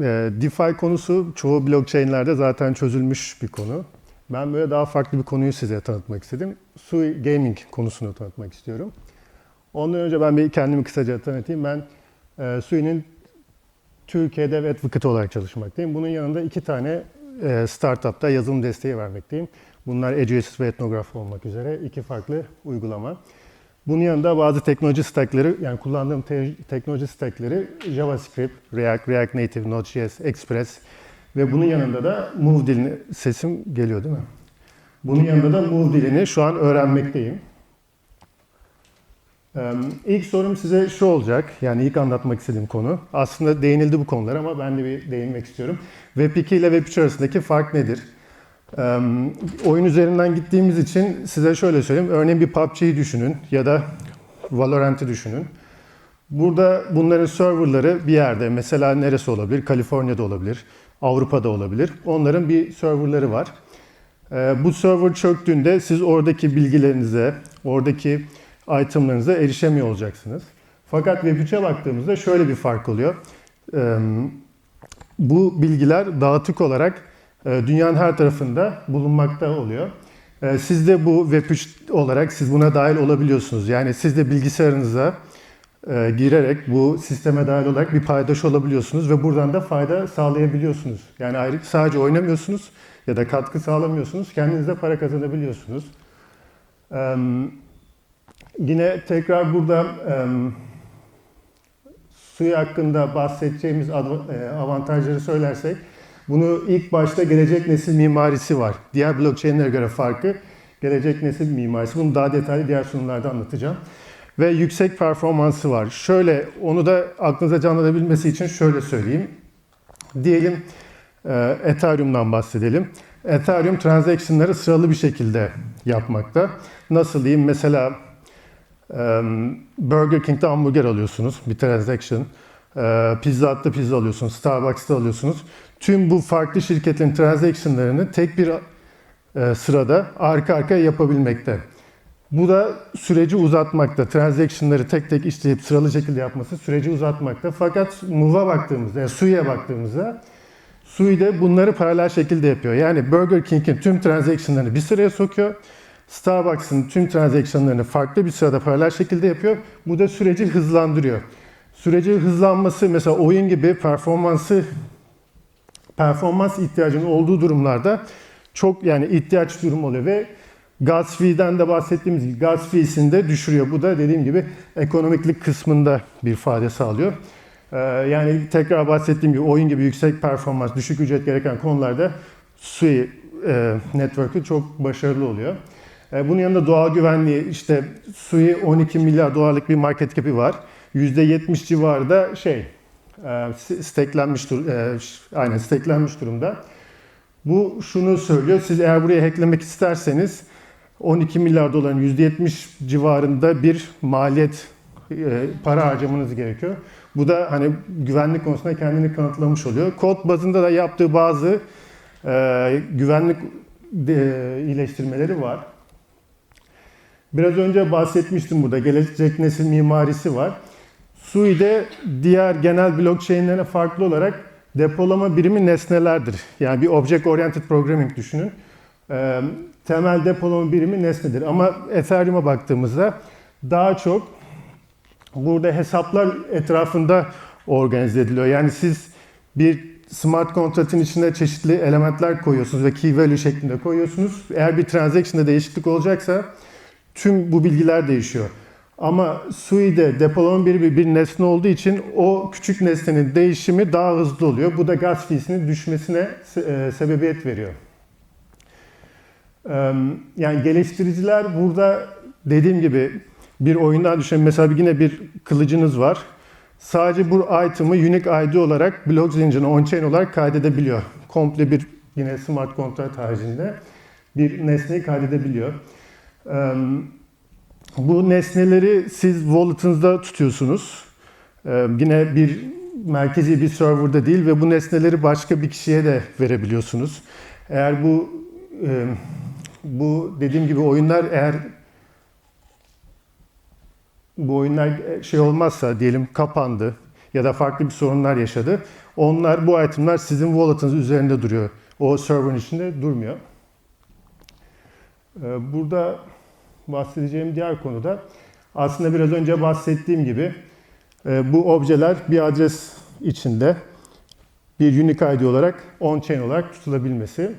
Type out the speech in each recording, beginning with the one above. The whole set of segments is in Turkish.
e, DeFi konusu çoğu blockchain'lerde zaten çözülmüş bir konu. Ben böyle daha farklı bir konuyu size tanıtmak istedim. Sui Gaming konusunu tanıtmak istiyorum. Ondan önce ben bir kendimi kısaca tanıtayım. Ben e, Sui'nin Türkiye'de ve advocate olarak çalışmaktayım. Bunun yanında iki tane e, startupta yazılım desteği vermekteyim. Bunlar EduAssist ve Ethnograph olmak üzere iki farklı uygulama. Bunun yanında bazı teknoloji stackleri, yani kullandığım te- teknoloji stackleri JavaScript, React, React Native, Node.js, Express ve bunun yanında da Move dilini, sesim geliyor değil mi? Bunun yanında da Move dilini şu an öğrenmekteyim. Ee, İlk sorum size şu olacak, yani ilk anlatmak istediğim konu. Aslında değinildi bu konular ama ben de bir değinmek istiyorum. Web2 ile Web3 arasındaki fark nedir? Oyun üzerinden gittiğimiz için size şöyle söyleyeyim. Örneğin bir PUBG'yi düşünün ya da Valorant'ı düşünün. Burada bunların serverları bir yerde, mesela neresi olabilir? Kaliforniya'da olabilir, Avrupa'da olabilir. Onların bir serverları var. Ee, bu server çöktüğünde siz oradaki bilgilerinize, oradaki itemlarınıza erişemiyor olacaksınız. Fakat Web3'e baktığımızda şöyle bir fark oluyor. Bu bilgiler dağıtık olarak dünyanın her tarafında bulunmakta oluyor. E, Siz de bu Web3 olarak siz buna dahil olabiliyorsunuz. Yani siz de bilgisayarınıza e, girerek bu sisteme dahil olarak bir paydaş olabiliyorsunuz ve buradan da fayda sağlayabiliyorsunuz. Yani ayrı sadece oynamıyorsunuz ya da katkı sağlamıyorsunuz, kendinize para kazanabiliyorsunuz. Yine tekrar burada suyu hakkında bahsedeceğimiz e, avantajları söylersek, bunu ilk başta gelecek nesil mimarisi var. Diğer blockchain'lere göre farkı gelecek nesil mimarisi. Bunu daha detaylı diğer sunumlarda anlatacağım. Ve yüksek performansı var. Şöyle onu da aklınıza canlanabilmesi için şöyle söyleyeyim. Diyelim e, Ethereum'dan bahsedelim. Ethereum transaction'ları sıralı bir şekilde yapmakta. Nasıl diyeyim? Mesela e, Burger King'de hamburger alıyorsunuz, bir transaction. E, Pizza Hut'ta pizza alıyorsunuz, Starbucks'ta alıyorsunuz. Tüm bu farklı şirketlerin transaction'larını tek bir e, sırada arka arkaya yapabilmekte. Bu da süreci uzatmakta. Transaction'ları tek tek işleyip sıralı şekilde yapması süreci uzatmakta. Fakat Move'a baktığımızda, yani Sui'ye baktığımızda Sui de bunları paralel şekilde yapıyor. Yani Burger King'in tüm transaction'larını bir sıraya sokuyor. Starbucks'ın tüm transaction'larını farklı bir sırada paralel şekilde yapıyor. Bu da süreci hızlandırıyor. Süreci hızlanması mesela oyun gibi performansı performans ihtiyacının olduğu durumlarda çok yani ihtiyaç durum oluyor ve gas fee'den de bahsettiğimiz gibi gas fee'sini de düşürüyor. Bu da dediğim gibi ekonomiklik kısmında bir fayda sağlıyor. Ee, yani tekrar bahsettiğim gibi oyun gibi yüksek performans, düşük ücret gereken konularda Sui e, network'ü çok başarılı oluyor. E, bunun yanında doğal güvenliği işte Sui 12 milyar dolarlık bir market cap'i var. %70 civarında şey e, steklenmiş e, aynen steklenmiş durumda. Bu şunu söylüyor. Siz eğer buraya hacklemek isterseniz 12 milyar doların %70 civarında bir maliyet e, para harcamanız gerekiyor. Bu da hani güvenlik konusunda kendini kanıtlamış oluyor. Kod bazında da yaptığı bazı e, güvenlik de, iyileştirmeleri var. Biraz önce bahsetmiştim burada. Gelecek nesil mimarisi var. Sui'de diğer genel blockchain'lere farklı olarak depolama birimi nesnelerdir. Yani bir object oriented programming düşünün. Ee, temel depolama birimi nesnedir. Ama Ethereum'a baktığımızda daha çok burada hesaplar etrafında organize ediliyor. Yani siz bir smart kontratın içine çeşitli elementler koyuyorsunuz ve key value şeklinde koyuyorsunuz. Eğer bir transaction'da değişiklik olacaksa tüm bu bilgiler değişiyor. Ama Sui'de depolama birimi bir nesne olduğu için o küçük nesnenin değişimi daha hızlı oluyor. Bu da gas fee'sinin düşmesine e, sebebiyet veriyor. Eee, Yani geliştiriciler burada dediğim gibi bir oyundan düşünün. Mesela bir- yine bir kılıcınız var. Sadece bu item'ı unique ID olarak blok zincirine on-chain olarak kaydedebiliyor. Komple bir yine smart contract haricinde bir nesneyi kaydedebiliyor. Eee, bu nesneleri siz wallet'ınızda tutuyorsunuz. Ee, yine bir merkezi bir serverda değil ve bu nesneleri başka bir kişiye de verebiliyorsunuz. Eğer bu e, bu dediğim gibi oyunlar eğer bu oyunlar şey olmazsa diyelim kapandı ya da farklı bir sorunlar yaşadı. Onlar, bu itemler sizin wallet'ınız üzerinde duruyor. O server'ın içinde durmuyor. Ee, Burada bahsedeceğim diğer konu da aslında biraz önce bahsettiğim gibi e, bu objeler bir adres içinde bir unique ID olarak on-chain olarak tutulabilmesi.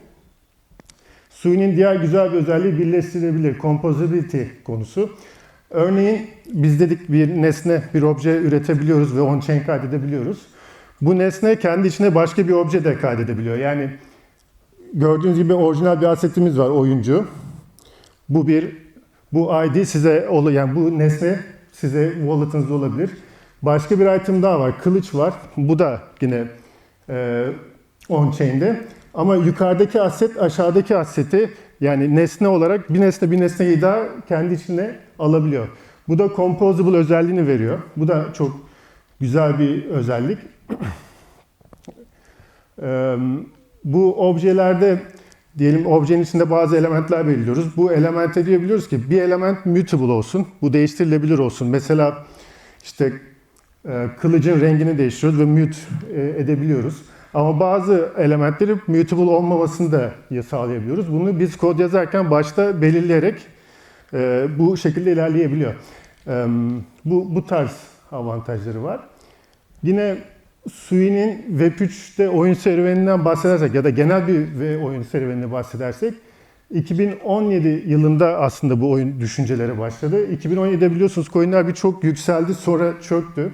Sui'nin diğer güzel bir özelliği birleştirilebilir, composability konusu. Örneğin biz dedik bir nesne, bir obje üretebiliyoruz ve on-chain kaydedebiliyoruz. Bu nesne kendi içine başka bir obje de kaydedebiliyor. Yani gördüğünüz gibi orijinal bir asetimiz var oyuncu. Bu bir bu ID size yani bu nesne size wallet'ınızda olabilir. Başka bir item daha var. Kılıç var. Bu da yine e, on-chain'de. Ama yukarıdaki aset aşağıdaki aseti yani nesne olarak bir nesne bir nesneyi daha kendi içine alabiliyor. Bu da composable özelliğini veriyor. Bu da çok güzel bir özellik. Bu objelerde diyelim objenin içinde bazı elementler belirliyoruz. Bu elemente diyebiliyoruz ki bir element mutable olsun. Bu değiştirilebilir olsun. Mesela işte e, kılıcın rengini değiştiriyoruz ve mute e, edebiliyoruz. Ama bazı elementleri mutable olmamasını da sağlayabiliyoruz. Bunu biz kod yazarken başta belirleyerek e, bu şekilde ilerleyebiliyor. Bu, bu tarz avantajları var. Yine Sui'nin Web3'te oyun serüveninden bahsedersek ya da genel bir oyun serüvenini bahsedersek 2017 yılında aslında bu oyun düşünceleri başladı. 2017'de biliyorsunuz coinler birçok yükseldi sonra çöktü.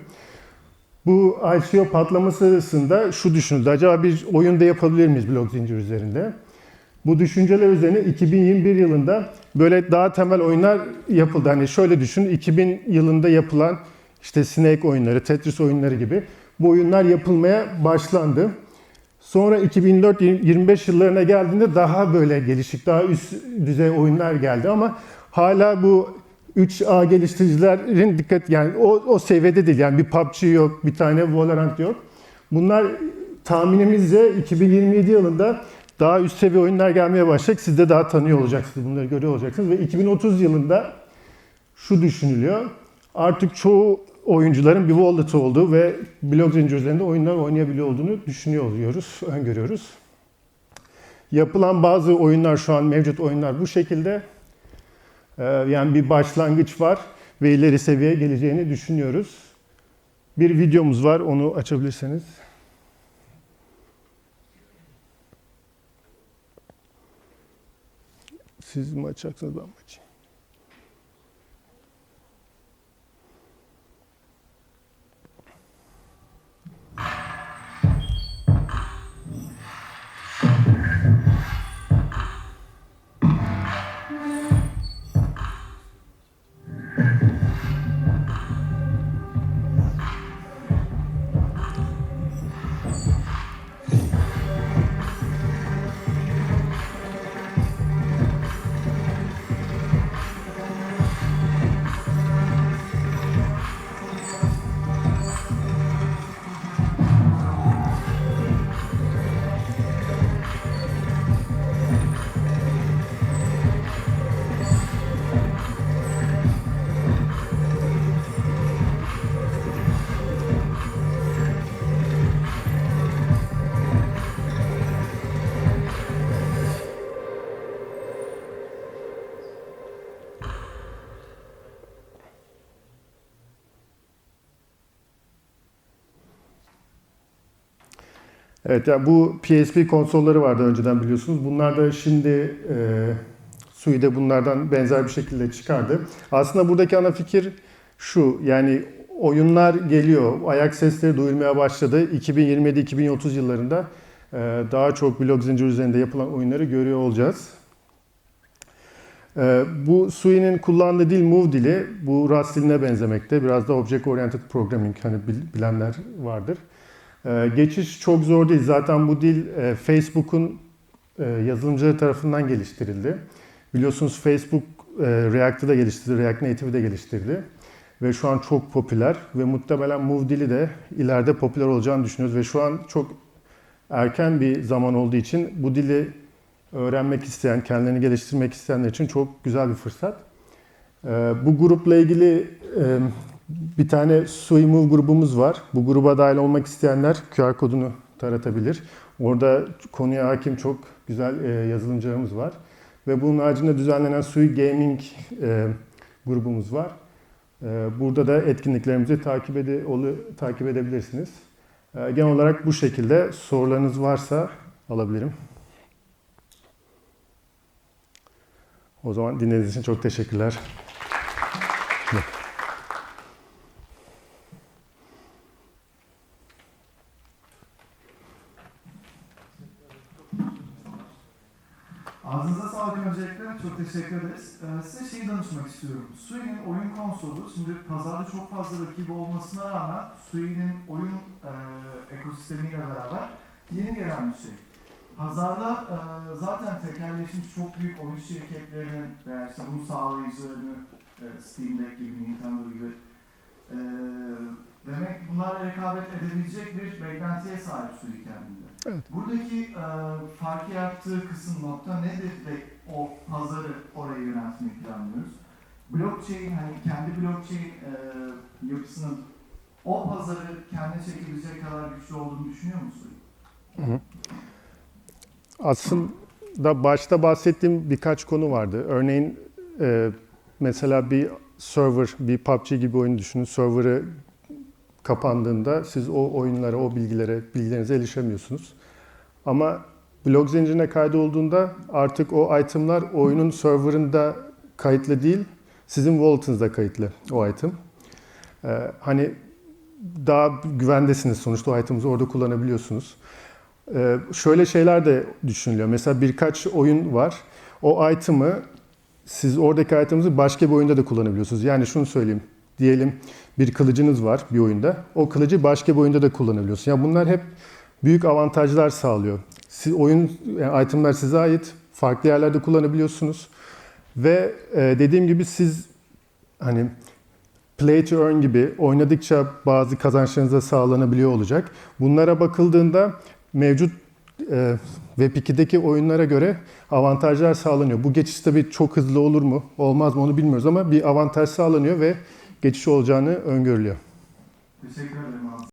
Bu ICO patlaması sırasında şu düşünüldü. Acaba bir oyunda yapabilir miyiz blok zincir üzerinde? Bu düşünceler üzerine 2021 yılında böyle daha temel oyunlar yapıldı. Hani şöyle düşün, 2000 yılında yapılan işte Snake oyunları, Tetris oyunları gibi bu oyunlar yapılmaya başlandı. Sonra 2004-25 yıllarına geldiğinde daha böyle gelişik, daha üst düzey oyunlar geldi ama hala bu 3A geliştiricilerin dikkat yani o, o seviyede değil. Yani bir PUBG yok, bir tane Valorant yok. Bunlar tahminimizce 2027 yılında daha üst seviye oyunlar gelmeye başlayacak. Siz de daha tanıyor olacaksınız, bunları görüyor olacaksınız. Ve 2030 yılında şu düşünülüyor. Artık çoğu oyuncuların bir wallet olduğu ve blok zincir üzerinde oyunlar oynayabiliyor olduğunu düşünüyor oluyoruz, öngörüyoruz. Yapılan bazı oyunlar şu an mevcut oyunlar bu şekilde. Ee, Yani bir başlangıç var ve ileri seviyeye geleceğini düşünüyoruz. Bir videomuz var, onu açabilirseniz. Siz mi açacaksınız, ben mi açayım? Evet, yani bu PSP konsolları vardı önceden biliyorsunuz. Bunlar da şimdi e, Sui'de bunlardan benzer bir şekilde çıkardı. Aslında buradaki ana fikir şu, yani oyunlar geliyor, ayak sesleri duyulmaya başladı. 2027-2030 yıllarında e, daha çok blok zincir üzerinde yapılan oyunları görüyor olacağız. E, bu Sui'nin kullandığı dil Move dili, bu Rust diline benzemekte. Biraz da Object Oriented Programming, hani bil- bilenler vardır. Ee, Geçiş çok zor değil. Zaten bu dil e, Facebook'un e, yazılımcıları tarafından geliştirildi. Biliyorsunuz Facebook e, React'ı da geliştirdi, React Native'i de geliştirdi. Ve şu an çok popüler ve muhtemelen Move dili de ileride popüler olacağını düşünüyoruz. Ve şu an çok erken bir zaman olduğu için bu dili öğrenmek isteyen, kendilerini geliştirmek isteyenler için çok güzel bir fırsat. Ee, Bu grupla ilgili e, Bir tane Sui Move grubumuz var. Bu gruba dahil olmak isteyenler QR kodunu taratabilir. Orada konuya hakim çok güzel e, yazılımcılarımız var. Ve bunun haricinde düzenlenen Sui Gaming e, grubumuz var. E, burada da etkinliklerimizi takip, ede, takip edebilirsiniz. Genel olarak bu şekilde sorularınız varsa alabilirim. O zaman dinlediğiniz için çok teşekkürler. Ağzınıza sağlık öncelikle. Çok teşekkür ederiz. Ee, size şeyi danışmak istiyorum. Sui'nin oyun konsolu, şimdi pazarda çok fazla rakibi olmasına rağmen Sui'nin oyun e, ekosistemiyle beraber yeni gelen bir şey. Pazarda e, zaten tekerleşmiş çok büyük oyun şirketlerinin veya işte bunu sağlayıcılarını e, Steam Deck gibi, Nintendo gibi e, demek bunlarla rekabet edebilecek bir beklentiye sahip Sui kendinde. Evet. Buradaki e, farkı yarattığı kısım nokta nedir de o pazarı oraya yöneltmeyi planlıyoruz? Blockchain, hani kendi blockchain e, yapısının o pazarı kendine çekebilecek kadar güçlü olduğunu düşünüyor musun? Aslında başta bahsettiğim birkaç konu vardı. Örneğin e, mesela bir server, bir PUBG gibi oyun düşünün. Server'ı kapandığında siz o oyunlara, o bilgilere, bilgilerinize erişemiyorsunuz. Ama blok zincirine kaydolduğunda artık o itemlar oyunun serverında kayıtlı değil, sizin wallet'ınızda kayıtlı o item. Ee, hani daha güvendesiniz sonuçta o item'ı orada kullanabiliyorsunuz. Ee, şöyle şeyler de düşünülüyor. Mesela birkaç oyun var. O item'ı siz oradaki item'ınızı başka bir oyunda da kullanabiliyorsunuz. Yani şunu söyleyeyim. Diyelim bir kılıcınız var bir oyunda. O kılıcı başka bir oyunda da kullanabiliyorsunuz. Yani bunlar hep büyük avantajlar sağlıyor. Siz, oyun yani itemler size ait. Farklı yerlerde kullanabiliyorsunuz. Ve e, dediğim gibi siz hani play to earn gibi oynadıkça bazı kazançlarınız da sağlanabiliyor olacak. Bunlara bakıldığında mevcut e, Web2'deki oyunlara göre avantajlar sağlanıyor. Bu geçiş tabii çok hızlı olur mu, olmaz mı onu bilmiyoruz ama bir avantaj sağlanıyor ve geçiş olacağını öngörülüyor. Teşekkür ederim abi.